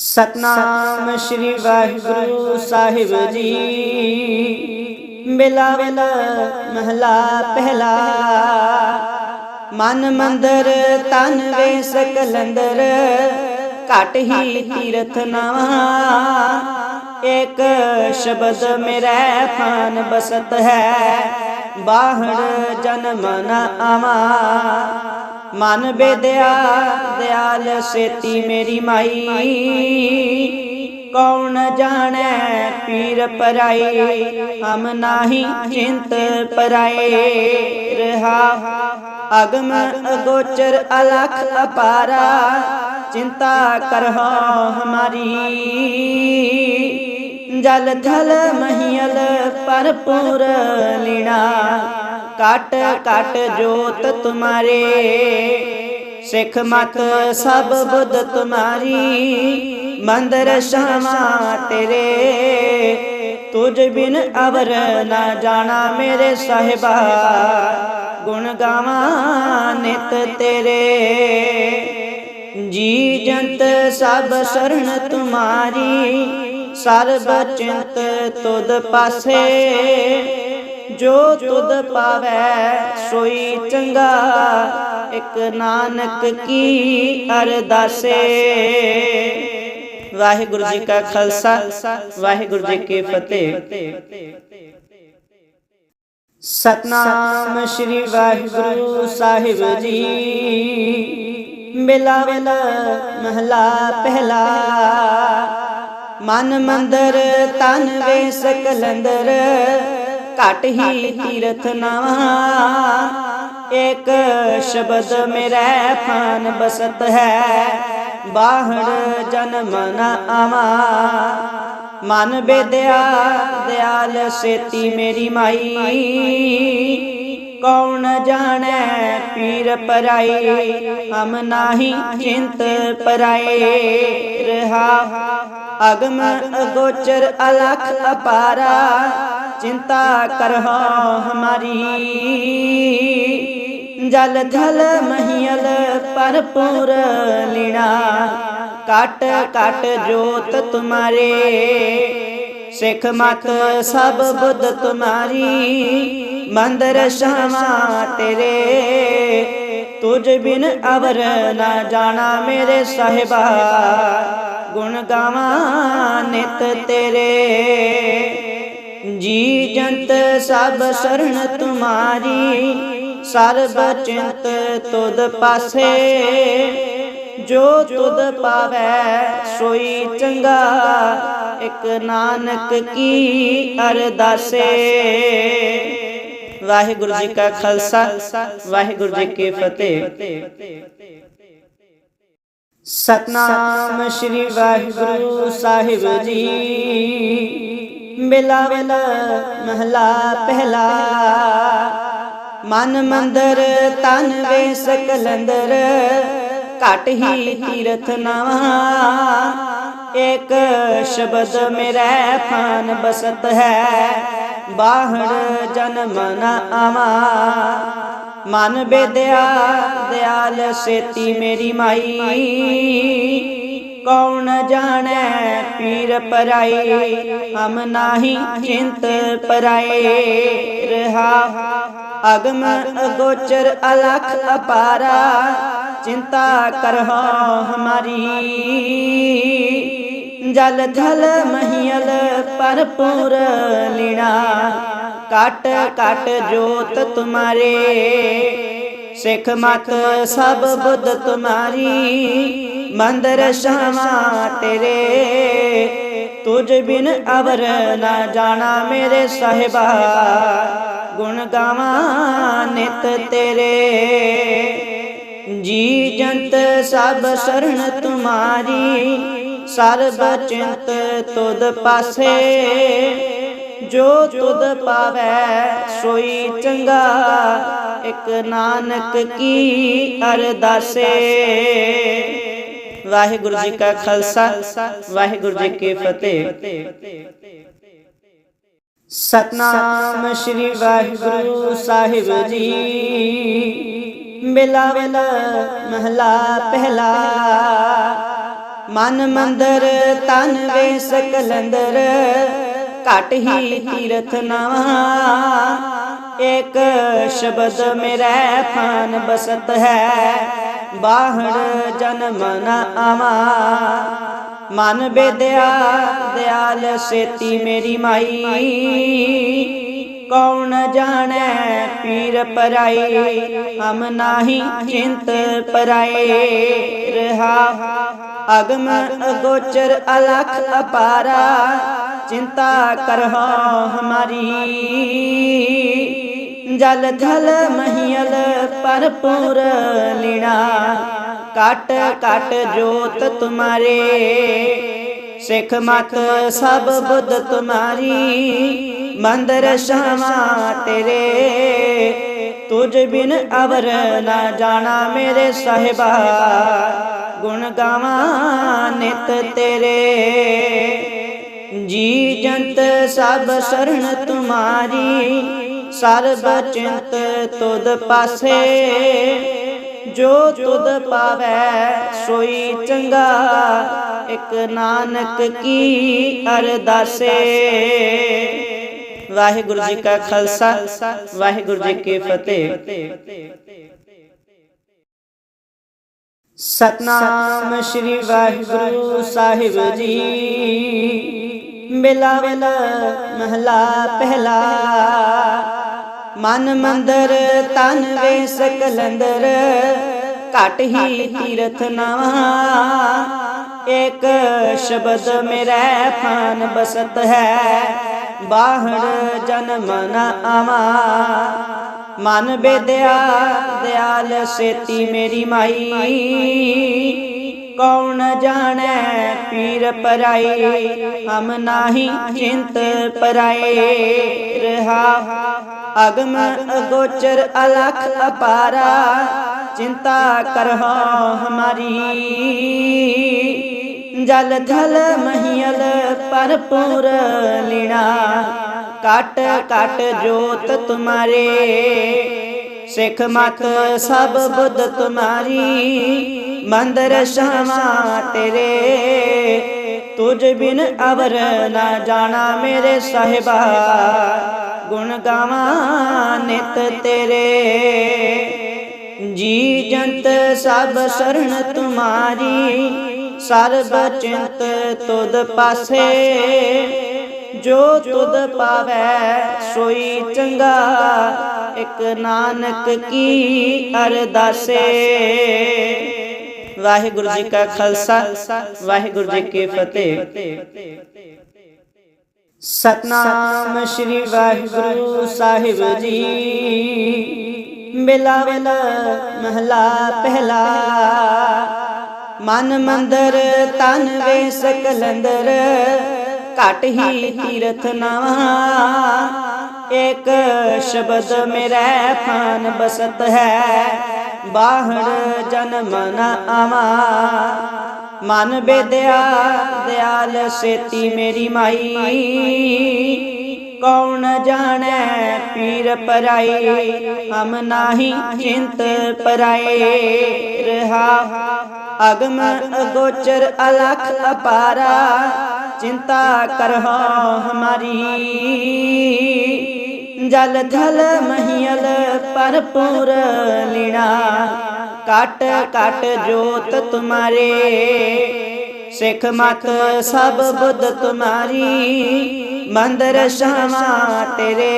ਸਤਨਾਮ ਸ੍ਰੀ ਵਾਹਿਗੁਰੂ ਸਾਹਿਬ ਜੀ। ਬਿਲਾਵਲ ਮਹਲਾ ਪਹਿਲਾ। ਮਨ ਮੰਦਰ ਤਨ ਵੇ ਸਕਲੰਦਰ, ਘਟ ਹੀ ਤੀਰਥ ਨਵਾ। ਇੱਕ ਸ਼ਬਦ ਮੇਰੇ ਫਾਨ ਬਸਤ ਹੈ ਬਾਹੜ ਜਨਮ ਨਾ ਆਵਾ। ਮਨ ਬੇਦਿਆ, ਦਿਆਲ ਸੇਤੀ ਮੇਰੀ ਮਾਈ। ਕੌਣ ਜਾਣੈ ਪੀਰ ਪਰਾਈ? ਹਮ ਨਾਹੀ ਚਿੰਤ ਪਰਾਏ। ਰਹਾ ਅਗਮ ਅਗੋਚਰ ਅਲਖ ਅਪਾਰਾ। ਚਿੰਤਾ ਕਰਹੁ ਹਮਾਰੀ। ਜਲ ਥਲ ਮਹੀਲ ਪਰਪੂਰ ਲੀਣਾ। ਕਾਟ ਕਾਟ ਜੋਤ ਤੁਮਾਰੇ। ਸਿੱਖ ਮਤ ਸਭ ਬੁੱਧ ਤੁਮਾਰੀ। ਮੰਦਰ ਸ਼ਾਮਾ ਤੇਰੇ। ਤੁਝ ਬਿਨ ਅਵਰ ਨਾ ਜਾਣਾ ਮੇਰੇ ਸਾਹਿਬਾ। ਗੁਣ ਗਾਵਾਂ ਨਿਤ ਤੇਰੇ। ਜੀ ਜੰਤ ਸਭ ਸਰਣ ਤੁਮਾਰੀ। ਸਰਬ ਚਿੰਤ ਤੁਧ ਪਾਸੇ। ਜੋ ਤੁਧ ਪਾਵੈ, ਸੋਈ ਚੰਗਾ। ਇਕ ਨਾਨਕ ਕੀ ਅਰਦਾਸੇ। ਵਾਹਿਗੁਰੂ ਜੀ ਕਾ ਖਾਲਸਾ, ਵਾਹਿਗੁਰੂ ਜੀ ਕੀ ਫਤਿਹ। ਸਤਨਾਮ ਸ੍ਰੀ ਵਾਹਿਗੁਰੂ ਸਾਹਿਬ ਜੀ। ਬਿਲਾਵਲ ਮਹਲਾ ਪਹਿਲਾ। ਮਨ ਮੰਦਰ ਤਨ ਵੇ ਸਕਲੰਦਰ। ਘਟ ਹੀ ਤੀਰਥ ਨਵਾ। ਇੱਕ ਸ਼ਬਦ ਮੇਰੇ ਫਾਨ ਬਸਤ ਹੈ। ਬਾਹੜ ਜਨਮ ਨ ਆਵਾ। ਮਨ ਬੇਦਿਆ ਦਿਆਲ ਸੇਤੀ ਮੇਰੀ ਮਾਈ। ਕੌਣ ਜਾਣੈ ਪੀਰ ਪਰਾਈ ਹਮ ਨਾਹੀ ਚਿੰਤ ਪਰਾਏ। ਰਹਾ ਅਗਮ ਅਗੋਚਰ ਅਲਖ ਅਪਾਰਾ। ਚਿੰਤਾ ਕਰਹੁ ਹਮਾਰੀ। ਜਲ ਥਲ ਮਹੀਲ ਪਰਪੂਰ ਲੀਣਾ ਕਾਟ ਕਾਟ ਜੋਤ ਤੁਮਾਰੇ। ਸਿੱਖ ਮਤ ਸਭ ਬੁੱਧ ਤੁਮਾਰੀ। ਮੰਦਰ ਸ਼ਾਮਾ ਤੇਰੇ। ਤੁਝ ਬਿਨ ਅਵਰ ਨਾ ਜਾਣਾ ਮੇਰੇ ਸਾਹਿਬਾ। ਗੁਣ ਗਾਵਾਂ ਨਿਤ ਤੇਰੇ। ਜੀ ਜੰਤ ਸਭ ਸਰਣ ਤੁਮਾਰੀ ਸਰਬ ਚਿੰਤ ਤੁਧ ਪਾਸੇ। ਜੋ ਤੁਧ ਪਾਵੈ ਸੋਈ ਚੰਗਾ, ਇਕ ਨਾਨਕ ਕੀ ਅਰਦਾਸੇ। ਵਾਹਿਗੁਰੂ ਜੀ ਕਾ ਖਾਲਸਾ, ਵਾਹਿਗੁਰੂ ਜੀ ਕੀ ਫਤਿਹ। ਸਤਨਾਮ ਸ੍ਰੀ ਵਾਹਿਗੁਰੂ ਸਾਹਿਬ ਜੀ। ਬਿਲਾਵਲ ਮਹਲਾ ਪਹਿਲਾ। ਮਨ ਮੰਦਰ ਤਨ ਵੇ ਸਕਲੰਦਰ, ਘਟ ਹੀ ਤੀਰਥ ਨਵਾ। ਇੱਕ ਸ਼ਬਦ ਮੇਰੇ ਫਾਨ ਬਸਤ ਹੈ ਬਾਹੜ ਜਨਮ ਨਾ ਆਵਾ। ਮਨ ਬੇਦਿਆ, ਦਿਆਲ ਸੇਤੀ ਮੇਰੀ ਮਾਈ। ਕੌਣ ਜਾਣੈ? ਪੀਰ ਪਰਾਈ ਹਮ ਨਾਹੀ ਚਿੰਤ ਪਰਾਏ। ਰਹਾ, ਅਗਮ ਅਗੋਚਰ ਅਲਖ ਅਪਾਰਾ। ਚਿੰਤਾ ਕਰਹੁ ਹਮਾਰੀ। ਜਲ ਥਲ ਮਹੀਲ ਪਰਪੂਰ ਲੀਣਾ। ਕਾਟ ਕਾਟ ਜੋਤ ਤੁਮਾਰੇ। ਸਿੱਖ ਮਤ ਸਭ ਬੁੱਧ ਤੁਮਾਰੀ। ਮੰਦਰ ਸ਼ਾਮਾ ਤੇਰੇ। ਤੁਝ ਬਿਨ ਅਵਰ ਨਾ ਜਾਣਾ ਮੇਰੇ ਸਾਹਿਬਾ। ਗੁਣ ਗਾਵਾਂ ਨਿਤ ਤੇਰੇ। ਜੀ ਜੰਤ ਸਭ ਸਰਣ ਤੁਮਾਰੀ। ਸਰਬ ਚਿੰਤ ਤੁਧ ਪਾਸੇ। ਜੋ ਤੁਧ ਪਾਵੈ ਸੋਈ ਚੰਗਾ। ਇਕ ਨਾਨਕ ਕੀ ਅਰਦਾਸੇ। ਵਾਹਿਗੁਰੂ ਜੀ ਕਾ ਖਾਲਸਾ, ਵਾਹਿਗੁਰੂ ਜੀ ਕੀ ਫਤਿਹ। ਸਤਨਾਮ ਸ੍ਰੀ ਵਾਹਿਗੁਰੂ ਸਾਹਿਬ ਜੀ। ਬਿਲਾਵਲ ਮਹਲਾ ਪਹਿਲਾ। ਮਨ ਮੰਦਰ ਤਨ ਵੇ ਸਕਲੰਦਰ। ਘਟ ਹੀ ਤੀਰਥ ਨਵਾ। ਇੱਕ ਸ਼ਬਦ ਮੇਰੇ ਫਾਨ ਬਸਤ ਹੈ। ਬਾਹੜ ਜਨਮ ਨ ਆਵਾ। ਮਨ ਬੇਦਿਆ, ਦਿਆਲ ਸੇਤੀ ਮੇਰੀ ਮਾਈ। ਕੌਣ ਜਾਣੈ ਪੀਰ ਪਰਾਈ ਹਮ ਨਾਹੀ ਚਿੰਤ ਪਰਾਏ। ਰਹਾ ਅਗਮ ਅਗੋਚਰ ਅਲਖ ਅਪਾਰਾ। ਚਿੰਤਾ ਕਰਹੁ ਹਮਾਰੀ। ਜਲ ਥਲ ਮਹੀਲ ਪਰਪੂਰ ਲੀਣਾ ਕਟ ਕਟ ਜੋਤ ਤੁਮਾਰੇ। ਸਿੱਖ ਮਤ ਸਭ ਬੁੱਧ ਤੁਮਾਰੀ। ਮੰਦਰ ਸ਼ਾਮਾ ਤੇਰੇ। ਤੁਝ ਬਿਨ ਅਵਰ ਨਾ ਜਾਣਾ ਮੇਰੇ ਸਾਹਿਬਾ। ਗੁਣ ਗਾਵਾਂ ਨਿਤ ਤੇਰੇ। ਜੀ ਜੰਤ ਸਭ ਸਰਣ ਤੁਮਾਰੀ। ਸਰਬ ਚਿੰਤ ਤੁਧ ਪਾਸੇ। ਜੋ ਤੁਧ ਪਾਵੈ ਸੋਈ ਚੰਗਾ, ਇਕ ਨਾਨਕ ਕੀ ਅਰਦਾਸੇ। ਵਾਹਿਗੁਰੂ ਜੀ ਕਾ ਖਾਲਸਾ, ਵਾਹਿਗੁਰੂ ਜੀ ਕੀ ਫਤਿਹ। ਸਤਨਾਮ ਸ੍ਰੀ ਵਾਹਿਗੁਰੂ ਸਾਹਿਬ ਜੀ। ਬਿਲਾਵਲ ਮਹਲਾ ਪਹਿਲਾ ਮਨ ਮੰਦਰ, ਤਨ ਵੇ ਸਕਲੰਦਰ ਘਟ ਹੀ ਤੀਰਥ ਨਵਾ ਇੱਕ ਸ਼ਬਦ ਮੇਰੇ ਫਾਨ ਬਸਤ ਹੈ। ਬਾਹੜ ਜਨਮ ਨਾ ਆਵਾ। ਮਨ ਬੇਦਿਆ, ਦਿਆਲ ਸੇਤੀ ਮੇਰੀ ਮਾਈ। ਕੌਣ ਜਾਣੈ? ਪੀਰ ਪਰਾਈ ਹਮ ਨਾਹੀ ਚਿੰਤ ਪਰਾਏ। ਰਹਾ, ਅਗਮ ਅਗੋਚਰ ਅਲਖ ਅਪਾਰਾ। ਚਿੰਤਾ ਕਰਹੁ ਹਮਾਰੀ। ਜਲ ਥਲ ਮਹੀਲ ਪਰਪੂਰ ਲੀਣਾ। ਕਟ ਕਟ ਜੋਤ ਤੁਮਾਰੇ। ਸਿੱਖ ਮਤ ਸਭ ਬੁੱਧ ਤੁਮਾਰੀ। ਮੰਦਰ ਸ਼ਾਮਾ ਤੇਰੇ। ਤੁਝ ਬਿਨ ਅਵਰ ਨਾ ਜਾਣਾ ਮੇਰੇ ਸਾਹਿਬਾ। ਗੁਣ ਗਾਵਾਂ ਨਿਤ ਤੇਰੇ। ਜੀ ਜੰਤ ਸਭ ਸਰਣ ਤੁਮਾਰੀ। ਸਰਬ ਚਿੰਤ ਤੁਧ ਪਾਸੇ। ਜੋ ਤੁਧ ਪਾਵੈ ਸੋਈ ਚੰਗਾ। ਇਕ ਨਾਨਕ ਕੀ ਅਰਦਾਸੇ। ਵਾਹਿਗੁਰੂ ਜੀ ਕਾ ਖਾਲਸਾ, ਵਾਹਿਗੁਰੂ ਜੀ ਕੀ ਫਤਿਹ। ਸਤਨਾਮ ਸ੍ਰੀ ਵਾਹਿਗੁਰੂ ਸਾਹਿਬ ਜੀ। ਬਿਲਾਵਲ ਮਹਲਾ ਪਹਿਲਾ। ਮਨ ਮੰਦਰ, ਤਨ ਵੇ ਸਕਲੰਦਰ। ਘਟ ਹੀ ਤੀਰਥ ਨਵਾ। ਇੱਕ ਸ਼ਬਦ ਮੇਰੇ ਫਾਨ ਬਸਤ ਹੈ। ਬਾਹੜ ਜਨਮ ਨਾ ਆਵਾ। ਮਨ ਬੇਦਿਆ, ਦਿਆਲ ਸੇਤੀ ਮੇਰੀ ਮਾਈ। ਕੌਣ ਜਾਣੈ ਪੀਰ ਪਰਾਈ ਹਮ ਨਾਹੀ ਚਿੰਤ ਪਰਾਏ। ਰਹਾ ਅਗਮ ਅਗੋਚਰ ਅਲਖ ਅਪਾਰਾ। ਚਿੰਤਾ ਕਰਹੁ ਹਮਾਰੀ। ਜਲ ਥਲ ਮਹੀਲ ਪਰਪੂਰ ਲੀਣਾ ਕਟ ਕਟ ਜੋਤ ਤੁਮਾਰੇ ਸਿੱਖ ਮਤ ਸਭ ਬੁੱਧ ਤੁਮਾਰੀ। ਮੰਦਰ ਸ਼ਾਮਾ ਤੇਰੇ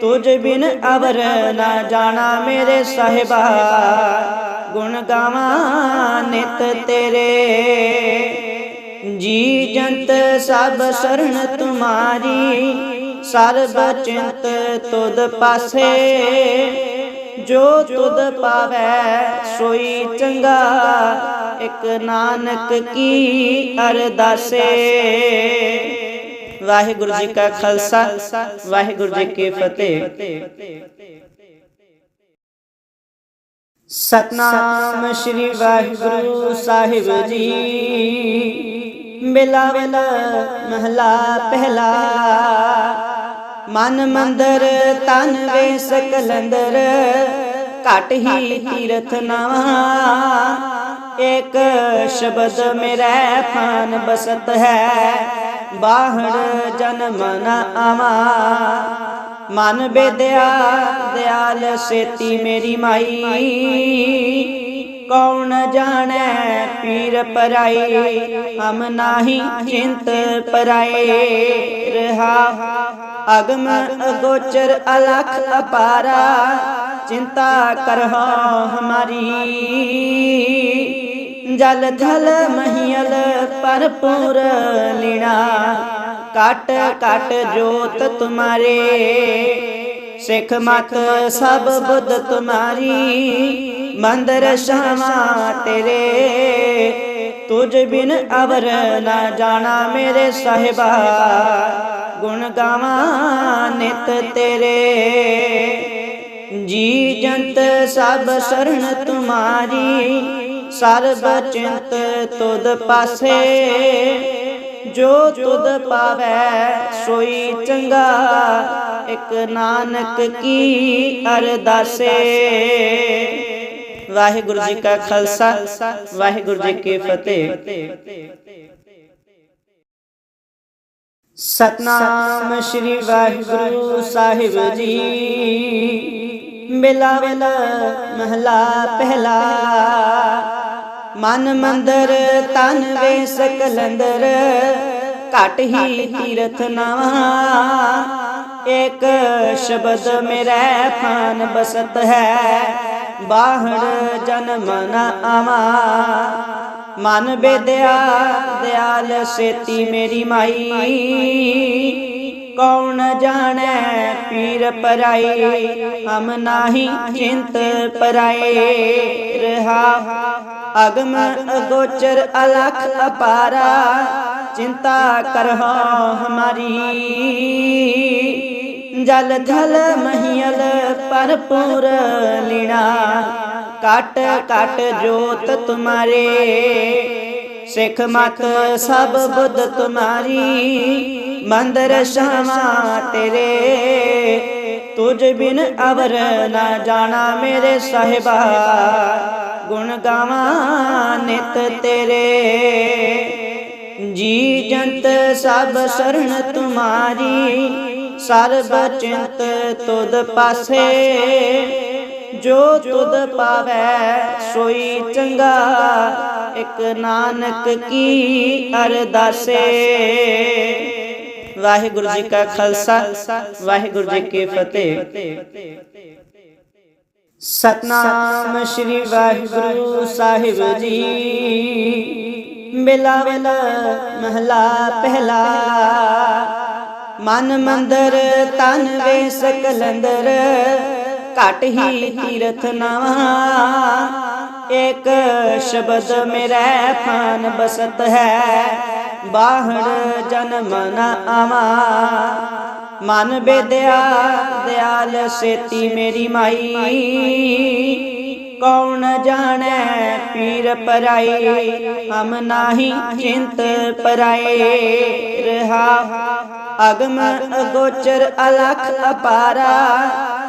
ਤੁਝ ਬਿਨ ਅਵਰ ਨਾ ਜਾਣਾ ਮੇਰੇ ਸਾਹਿਬਾ। ਗੁਣ ਗਾਵਾਂ ਨਿਤ ਤੇਰੇ। ਜੀ ਜੰਤ ਸਭ ਸਰਣ ਤੁਮਾਰੀ। ਸਰਬ ਚਿੰਤ ਤੁਧ ਪਾਸੇ। ਜੋ ਤੁਧ ਪਾਵੈ ਸੋਈ ਚੰਗਾ, ਇਕ ਨਾਨਕ ਕੀ ਅਰਦਾਸੇ। ਵਾਹਿਗੁਰੂ ਜੀ ਕਾ ਖਾਲਸਾ, ਵਾਹਿਗੁਰੂ ਜੀ ਕੀ ਫਤਿਹ। ਸਤਨਾਮ ਸ੍ਰੀ ਵਾਹਿਗੁਰੂ ਸਾਹਿਬ ਜੀ। ਬਿਲਾਵਲ ਮਹਲਾ ਪਹਿਲਾ। ਮਨ ਮੰਦਰ ਤਨ ਵੇ ਸਕਲੰਦਰ ਘਟ ਹੀ ਤੀਰਥ ਨਵਾ। ਇੱਕ ਸ਼ਬਦ ਮੇਰੇ ਫਾਨ ਬਸਤ ਹੈ। ਬਾਹੜ ਜਨਮ ਨ ਆਵਾ। ਮਨ ਬੇਦਿਆ ਦਿਆਲ ਸੇਤੀ ਮੇਰੀ ਮਾਈ। ਕੌਣ ਜਾਣੈ ਪੀਰ ਪਰਾਈ ਹਮ ਨਾਹੀ ਚਿੰਤ ਪਰਾਏ। ਰਹਾ ਅਗਮ ਅਗੋਚਰ ਅਲਖ ਅਪਾਰਾ, ਚਿੰਤਾ ਕਰਹੁ ਹਮਾਰੀ। ਜਲ ਥਲ ਮਹੀਲ ਪਰਪੂਰ ਲੀਣਾ ਕਟ ਕਟ ਜੋਤ ਤੁਮਾਰੇ। ਸਿੱਖ ਮਤ ਸਭ ਬੁੱਧ ਤੁਮਾਰੀ, ਮੰਦਰ ਸ਼ਾਮਾ ਤੇਰੇ। ਤੁਝ ਬਿਨ ਅਵਰ ਨਾ ਜਾਣਾ ਮੇਰੇ ਸਾਹਿਬਾ। ਗੁਣ ਗਾਵਾਂ ਨਿਤ ਤੇਰੇ। ਜੀ ਜੰਤ ਸਭ ਸਰਣ ਤੁਮਾਰੀ ਸਰਬ ਚਿੰਤ ਤੁਧ ਪਾਸੇ। ਜੋ ਤੁਧ ਪਾਵੈ ਸੋਈ ਚੰਗਾ, ਇਕ ਨਾਨਕ ਕੀ ਅਰਦਾਸੇ। ਵਾਹਿਗੁਰੂ ਜੀ ਕਾ ਖਾਲਸਾ, ਵਾਹਿਗੁਰੂ ਜੀ ਕੀ ਫਤਿਹ। ਸਤਨਾਮ ਸ੍ਰੀ ਵਾਹਿਗੁਰੂ ਸਾਹਿਬ ਜੀ। ਬਿਲਾਵਲ ਮਹਲਾ ਪਹਿਲਾ। ਮਨ ਮੰਦਰ, ਤਨ ਵੇ ਸਕਲੰਦਰ। ਘਟ ਹੀ ਤੀਰਥ ਨਵਾ। ਇੱਕ ਸ਼ਬਦ ਮੇਰੇ ਫਾਨ ਬਸਤ ਹੈ। ਬਾਹੜ ਜਨਮ ਨਾ ਆਵਾ। ਮਨ ਬੇਦਿਆ, ਦਿਆਲ ਸੇਤੀ ਮੇਰੀ ਮਾਈ। ਕੌਣ ਜਾਣੈ ਪੀਰ ਪਰਾਈ ਹਮ ਨਾਹੀ ਚਿੰਤ ਪਰਾਏ। ਰਹਾ ਅਗਮ ਅਗੋਚਰ ਅਲਖ ਅਪਾਰਾ, ਚਿੰਤਾ ਕਰਹੁ ਹਮਾਰੀ। ਜਲ ਥਲ ਮਹੀਲ ਪਰਪੂਰ ਲੀਣਾ ਕਟ ਕਟ ਜੋਤ ਤੁਮਾਰੇ। ਸਿੱਖ ਮਤ ਸਭ ਬੁੱਧ ਤੁਮਾਰੀ। ਮੰਦਰ ਸ਼ਾਮਾ ਤੇਰੇ। ਤੁਝ ਬਿਨ ਅਵਰ ਨਾ ਜਾਣਾ ਮੇਰੇ ਸਾਹਿਬਾ। ਗੁਣ ਗਾਵਾਂ ਨਿਤ ਤੇਰੇ। ਜੀ ਜੰਤ ਸਭ ਸਰਣ ਤੁਮਾਰੀ। ਸਰਬ ਚਿੰਤ ਤੁਧ ਪਾਸੇ। ਜੋ ਤੁਧ ਪਾਵੈ, ਸੋਈ ਚੰਗਾ। ਇਕ ਨਾਨਕ ਕੀ ਅਰਦਾਸੇ ਵਾਹਿਗੁਰੂ ਜੀ ਕਾ ਖਾਲਸਾ, ਵਾਹਿਗੁਰੂ ਜੀ ਕੀ ਫਤਿਹ। ਸਤਨਾਮ ਸ੍ਰੀ ਵਾਹਿਗੁਰੂ ਸਾਹਿਬ ਜੀ। ਬਿਲਾਵਲ ਮਹਲਾ ਪਹਿਲਾ। ਮਨ ਮੰਦਰ, ਤਨ ਵੇ ਸਕਲੰਦਰ। ਘਟ ਹੀ ਤੀਰਥ ਨਵਾ ਇੱਕ ਸ਼ਬਦ ਮੇਰੇ ਫਾਨ ਬਸਤ ਹੈ ਬਾਹੜ ਜਨਮ ਨ ਆਵਾ ਮਨ ਬੇਦਿਆ ਦਿਆਲ ਸੇਤੀ ਮੇਰੀ ਮਾਈ ਕੌਣ ਜਾਣੈ ਪੀਰ ਪਰਾਈ ਹਮ ਨਾਹੀ ਚਿੰਤ ਪਰਾਏ ਰਹਾ ਅਗਮ ਅਗੋਚਰ ਅਲਖ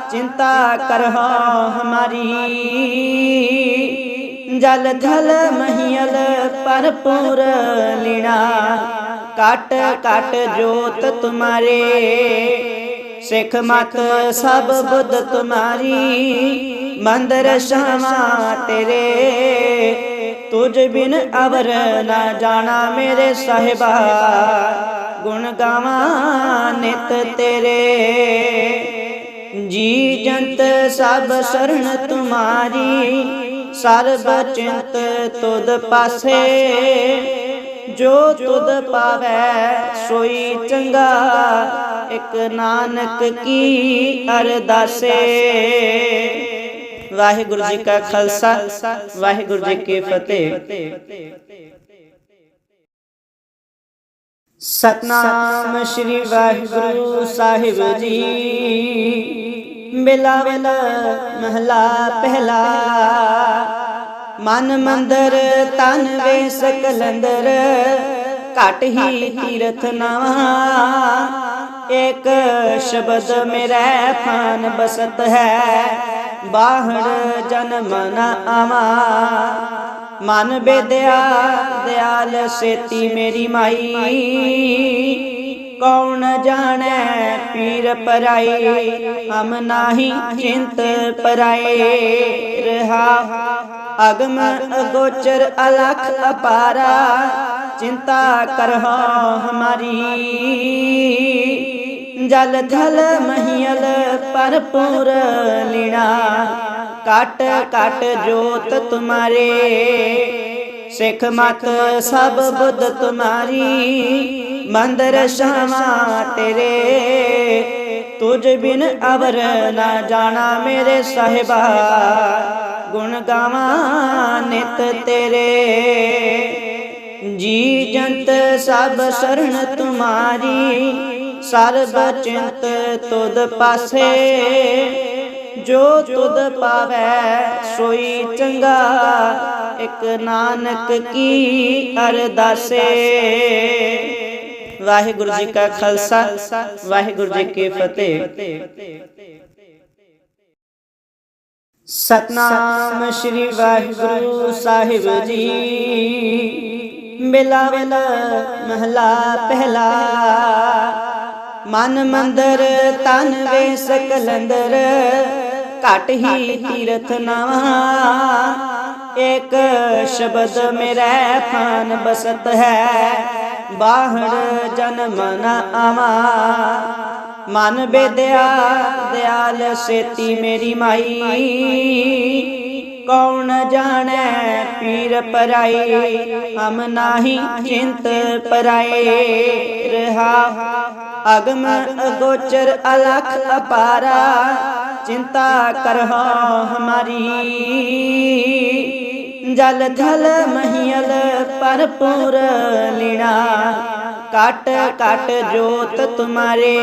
ਅਪਾਰਾ ਚਿੰਤਾ ਕਰਹੁ ਹਮਾਰੀ। ਜਲ ਥਲ ਮਹੀਲ ਪਰਪੂਰ ਲੀਣਾ ਕਟ ਕਟ ਜੋਤ ਤੁਮਾਰੇ। ਸਿੱਖ ਮਤ ਸਭ ਬੁੱਧ ਤੁਮਾਰੀ। ਮੰਦਰ ਸ਼ਾਮਾ ਤੇਰੇ। ਤੁਝ ਬਿਨ ਅਵਰ ਨਾ ਜਾਣਾ ਮੇਰੇ ਸਾਹਿਬਾ। ਗੁਣ ਗਾਵਾਂ ਨਿਤ ਤੇਰੇ। ਜੀ ਜੰਤ ਸਭ ਸਰਣ ਤੁਮਾਰੀ ਸਰਬ ਚਿੰਤ ਤੁਧ ਪਾਸੇ। ਜੋ ਤੁਧ ਪਾਵੈ ਸੋਈ ਚੰਗਾ, ਇਕ ਨਾਨਕ ਕੀ ਅਰਦਾਸੇ। ਵਾਹਿਗੁਰੂ ਜੀ ਕਾ ਖਾਲਸਾ, ਵਾਹਿਗੁਰੂ ਜੀ ਕੀ ਫਤਿਹ। ਸਤਨਾਮ ਸ੍ਰੀ ਵਾਹਿਗੁਰੂ ਸਾਹਿਬ ਜੀ। ਬਿਲਾਵਲ ਮਹਲਾ ਪਹਿਲਾ। ਮਨ ਮੰਦਰ ਤਨ ਵੇ ਸਕਲੰਦਰ, ਘਟ ਹੀ ਤੀਰਥ ਨਵਾ। ਇੱਕ ਸ਼ਬਦ ਮੇਰੇ ਫਾਨ ਬਸਤ ਹੈ, ਬਾਹੜ ਜਨਮ ਨਾ ਆਵਾ। ਮਨ ਬੇਦਿਆ, ਦਿਆਲ ਸੇਤੀ ਮੇਰੀ ਮਾਈ। ਕੌਣ ਜਾਣੈ ਪੀਰ ਪਰਾਈ ਹਮ ਨਾਹੀ ਚਿੰਤ ਪਰਾਏ। ਰਹਾ ਅਗਮ ਅਗੋਚਰ ਅਲਖ ਅਪਾਰਾ। ਚਿੰਤਾ ਕਰਹੁ ਹਮਾਰੀ। ਜਲ ਥਲ ਮਹੀਲ ਪਰਪੂਰ ਲੀਣਾ ਕਟ ਕਟ ਜੋਤ ਤੁਮਾਰੇ। ਸਿੱਖ ਮਤ, ਸਭ ਬੁੱਧ ਤੁਮਾਰੀ। ਮੰਦਰ ਸ਼ਾਮਾ ਤੇਰੇ। ਤੁਝ ਬਿਨ ਅਵਰ ਨਾ ਜਾਣਾ ਮੇਰੇ ਸਾਹਿਬਾ। ਗੁਣ ਗਾਵਾਂ ਨਿਤ ਤੇਰੇ। ਜੀ ਜੰਤ ਸਭ ਸਰਣ ਤੁਮਾਰੀ। ਸਰਬ ਚਿੰਤ ਤੁਧ ਪਾਸੇ। ਜੋ ਤੁਧ ਪਾਵੈ ਸੋਈ ਚੰਗਾ, ਇਕ ਨਾਨਕ ਕੀ ਅਰਦਾਸੇ। ਵਾਹਿਗੁਰੂ ਜੀ ਕਾ ਖਾਲਸਾ, ਵਾਹਿਗੁਰੂ ਜੀ ਕੀ ਫਤਿਹ। ਸਤਨਾਮ ਸ੍ਰੀ ਵਾਹਿਗੁਰੂ ਸਾਹਿਬ ਜੀ। ਬਿਲਾਵਲ ਮਹਲਾ ਪਹਿਲਾ। ਮਨ ਮੰਦਰ ਤਨ ਵੇ ਸਕਲੰਦਰ। ਘਟ ਹੀ ਤੀਰਥ ਨਵਾ। ਇੱਕ ਸ਼ਬਦ ਮੇਰੇ ਫਾਨ ਬਸਤ ਹੈ ਬਾਹੜ ਜਨਮ ਨਾ ਆਵਾ। ਮਨ ਬੇਦਿਆ, ਦਿਆਲ ਸੇਤੀ ਮੇਰੀ ਮਾਈ। ਕੌਣ ਜਾਣੈ? ਪੀਰ ਪਰਾਈ ਹਮ ਨਾਹੀ ਚਿੰਤ ਪਰਾਏ। ਰਹਾ, ਅਗਮ ਅਗੋਚਰ ਅਲਖ ਅਪਾਰਾ। ਚਿੰਤਾ ਕਰਹੁ ਹਮਾਰੀ। ਜਲ ਥਲ ਮਹੀਲ ਪਰਪੂਰ ਲੀਣਾ। ਕਟ ਕਟ ਜੋਤ ਤੁਮਾਰੇ।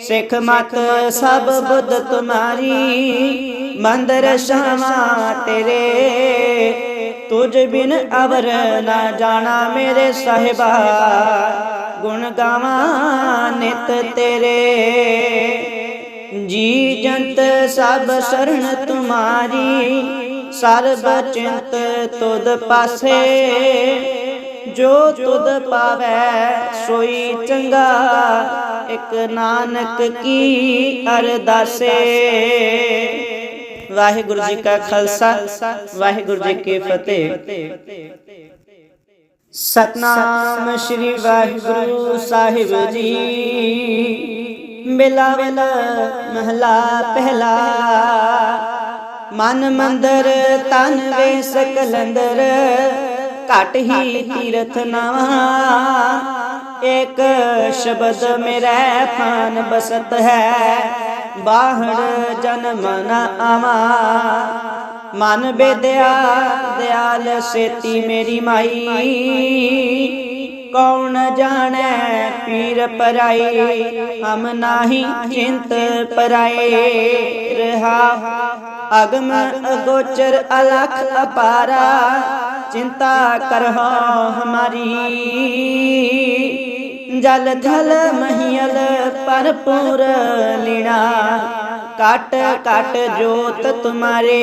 ਸਿੱਖ ਮਤ ਸਭ ਬੁੱਧ ਤੁਮਾਰੀ। ਮੰਦਰ ਸ਼ਾਮਾ ਤੇਰੇ। ਤੁਝ ਬਿਨ ਅਵਰ ਨਾ ਜਾਣਾ ਮੇਰੇ ਸਾਹਿਬਾ। ਗੁਣ ਗਾਵਾਂ ਨਿਤ ਤੇਰੇ। ਜੀ ਜੰਤ ਸਭ ਸਰਣ ਤੁਮਾਰੀ। ਸਰਬ ਚਿੰਤ ਤੁਧ ਪਾਸੇ। ਜੋ ਤੁਧ ਪਾਵੈ ਸੋਈ ਚੰਗਾ। ਇਕ ਨਾਨਕ ਕੀ ਅਰਦਾਸੇ। ਵਾਹਿਗੁਰੂ ਜੀ ਕਾ ਖਾਲਸਾ ਵਾਹਿਗੁਰੂ ਜੀ ਕੀ ਫਤਿਹ ਸਤਨਾਮ ਸ੍ਰੀ ਵਾਹਿਗੁਰੂ ਸਾਹਿਬ ਜੀ ਬਿਲਾਵਲ ਮਹਲਾ ਪਹਿਲਾ ਮਨ ਮੰਦਰ ਤਨ ਵੇ ਸਕਲੰਦਰ ਘਟ ਹੀ ਤੀਰਥ ਨਵਾ ਇੱਕ ਸ਼ਬਦ ਮੇਰੇ ਫਾਨ ਬਸਤ ਹੈ ਬਾਹੜ ਜਨਮ ਨਾ ਆਵਾ। ਮਨ ਬੇਦਿਆ, ਦਿਆਲ ਸੇਤੀ ਮੇਰੀ ਮਾਈ। ਕੌਣ ਜਾਣੈ ਪੀਰ ਪਰਾਈ ਹਮ ਨਾਹੀ ਚਿੰਤ ਪਰਾਏ। ਰਹਾ ਅਗਮ ਅਗੋਚਰ ਅਲਖ ਅਪਾਰਾ। ਚਿੰਤਾ ਕਰਹੁ ਹਮਾਰੀ। ਜਲ ਥਲ ਮਹੀਲ ਪਰਪੂਰ ਲੀਣਾ ਕਟ ਕਟ ਜੋਤ ਤੁਮਾਰੇ।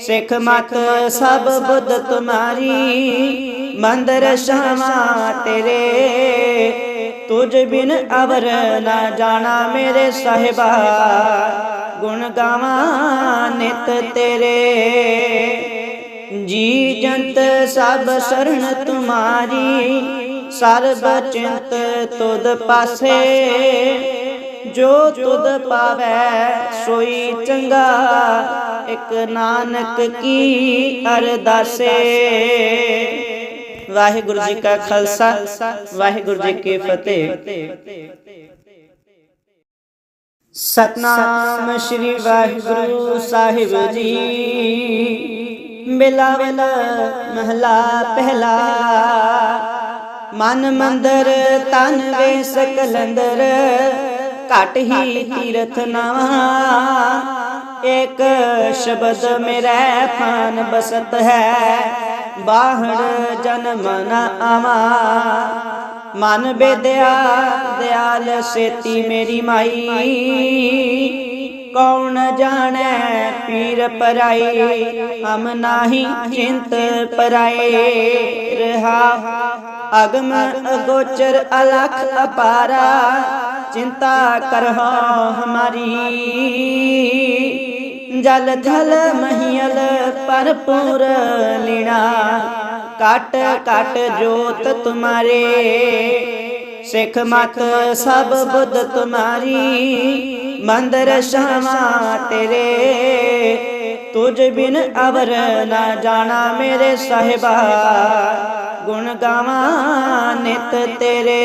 ਸਿੱਖ ਮਤ ਸਭ ਬੁੱਧ ਤੁਮਾਰੀ। ਮੰਦਰ ਸ਼ਾਮਾ ਤੇਰੇ। ਤੁਝ ਬਿਨ ਅਵਰ ਨਾ ਜਾਣਾ ਮੇਰੇ ਸਾਹਿਬਾ। ਗੁਣ ਗਾਵਾਂ ਨਿਤ ਤੇਰੇ। ਜੀ ਜੰਤ ਸਭ ਸਰਣ ਤੁਮਾਰੀ। ਸਰਬ ਚਿੰਤ ਤੁਧ ਪਾਸੇ। ਜੋ ਤੁਧ ਪਾਵੈ ਸੋਈ ਚੰਗਾ, ਇਕ ਨਾਨਕ ਕੀ ਅਰਦਾਸੇ। ਵਾਹਿਗੁਰੂ ਜੀ ਕਾ ਖਾਲਸਾ, ਵਾਹਿਗੁਰੂ ਜੀ ਕੀ ਫਤਿਹ। ਸਤਨਾਮ ਸ੍ਰੀ ਵਾਹਿਗੁਰੂ ਸਾਹਿਬ ਜੀ। ਬਿਲਾਵਲ ਮਹਲਾ ਪਹਿਲਾ। ਮਨ ਮੰਦਰ, ਤਨ ਵੇ ਸਕਲੰਦਰ, ਘਟ ਹੀ ਤੀਰਥ ਨਵਾ। ਇੱਕ ਸ਼ਬਦ ਮੇਰੇ ਫਾਨ ਬਸਤ ਹੈ, ਬਾਹੜ ਜਨਮ ਨਾ ਆਵਾ। ਮਨ ਬੇਦਿਆ, ਦਿਆਲ ਸੇਤੀ ਮੇਰੀ ਮਾਈ। ਕੌਣ ਜਾਣੈ ਪੀਰ ਪਰਾਈ ਹਮ ਨਾਹੀ ਚਿੰਤ ਪਰਾਏ, ਰਹਾ ਅਗਮ ਅਗੋਚਰ ਅਲਖ ਅਪਾਰਾ, ਚਿੰਤਾ ਕਰਹੁ ਹਮਾਰੀ। ਜਲ ਥਲ ਮਹੀਲ ਪਰਪੂਰ ਲੀਣਾ, ਕਾਟ ਕਾਟ ਜੋਤ ਤੁਮਾਰੇ। ਸਿੱਖ ਮਤ ਸਭ ਬੁੱਧ ਤੁਮਾਰੀ, ਮੰਦਰ ਸ਼ਾਮਾ ਤੇਰੇ। ਤੁਝ ਬਿਨ ਅਵਰ ਨਾ ਜਾਣਾ ਮੇਰੇ ਸਾਹਿਬਾ। ਗੁਣ ਗਾਵਾਂ ਨਿਤ ਤੇਰੇ।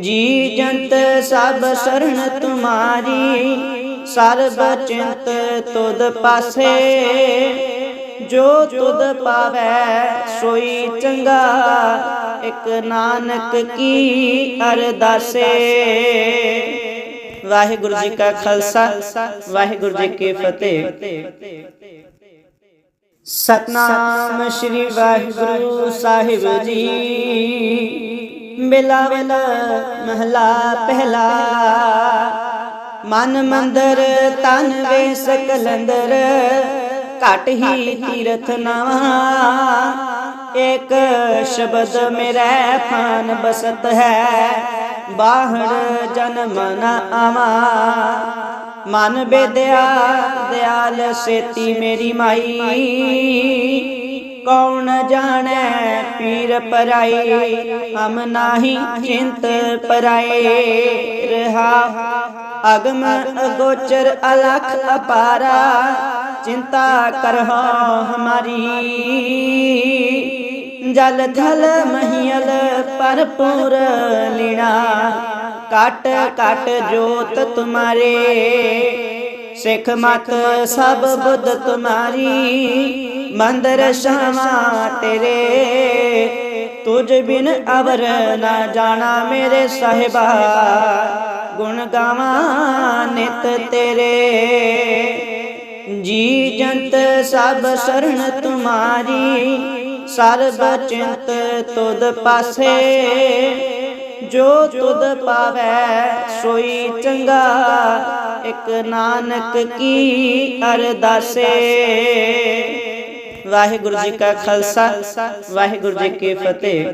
ਜੀ ਜੰਤ ਸਭ ਸਰਣ ਤੁਮਾਰੀ, ਸਰਬ ਚਿੰਤ ਤੁਧ ਪਾਸੇ। ਜੋ ਤੁਧ ਪਾਵੈ ਸੋਈ ਚੰਗਾ, ਇਕ ਨਾਨਕ ਕੀ ਅਰਦਾਸੇ। ਵਾਹਿਗੁਰੂ ਜੀ ਕਾ ਖਾਲਸਾ, ਵਾਹਿਗੁਰੂ ਜੀ ਕੀ ਫਤਿਹ। ਸਤਨਾਮ ਸ੍ਰੀ ਵਾਹਿਗੁਰੂ ਸਾਹਿਬ ਜੀ। ਬਿਲਾਵਲ ਮਹਲਾ ਪਹਿਲਾ। ਮਨ ਮੰਦਰ ਤਨ ਵੇ ਸਕਲੰਦਰ। ਘਟ ਹੀ ਤੀਰਥ ਨਵਾ। ਇੱਕ ਸ਼ਬਦ ਮੇਰੇ ਫਾਨ ਬਸਤ ਹੈ। ਬਾਹੜ ਜਨਮ ਨਾ ਆਵਾ। ਮਨ ਬੇਦਿਆ, ਦਿਆਲ ਸੇਤੀ ਮੇਰੀ ਮਾਈ। ਕੌਣ ਜਾਣੈ ਪੀਰ ਪਰਾਈ ਹਮ ਨਾਹੀ ਚਿੰਤ ਪਰਾਏ। ਰਹਾ ਅਗਮ ਅਗੋਚਰ ਅਲਖ ਅਪਾਰਾ। ਚਿੰਤਾ ਕਰਹੁ ਹਮਾਰੀ। ਜਲ ਥਲ ਮਹੀਲ ਪਰਪੂਰ ਲੀਣਾ ਕਾਟ ਕਾਟ ਜੋਤ ਤੁਮਾਰੇ। ਸਿੱਖ ਮਤ ਸਭ ਬੁੱਧ ਤੁਮਾਰੀ। ਮੰਦਰ ਸ਼ਾਮਾ ਤੇਰੇ। ਤੁਝ ਬਿਨ ਅਵਰ ਨਾ ਜਾਣਾ ਮੇਰੇ ਸਾਹਿਬਾ। ਗੁਣ ਗਾਵਾਂ ਨਿਤ ਤੇਰੇ। ਜੀ ਜੰਤ ਸਭ ਸਰਣ ਤੁਮਾਰੀ। ਸਰਬ ਚਿੰਤ ਤੁਧ ਪਾਸੇ। ਜੋ ਤੁਧ ਪਾਵੈ ਸੋਈ ਚੰਗਾ, ਇਕ ਨਾਨਕ ਕੀ ਅਰਦਾਸੇ ਵਾਹਿਗੁਰੂ ਜੀ ਕਾ ਖਾਲਸਾ, ਵਾਹਿਗੁਰੂ ਜੀ ਕੀ ਫਤਿਹ।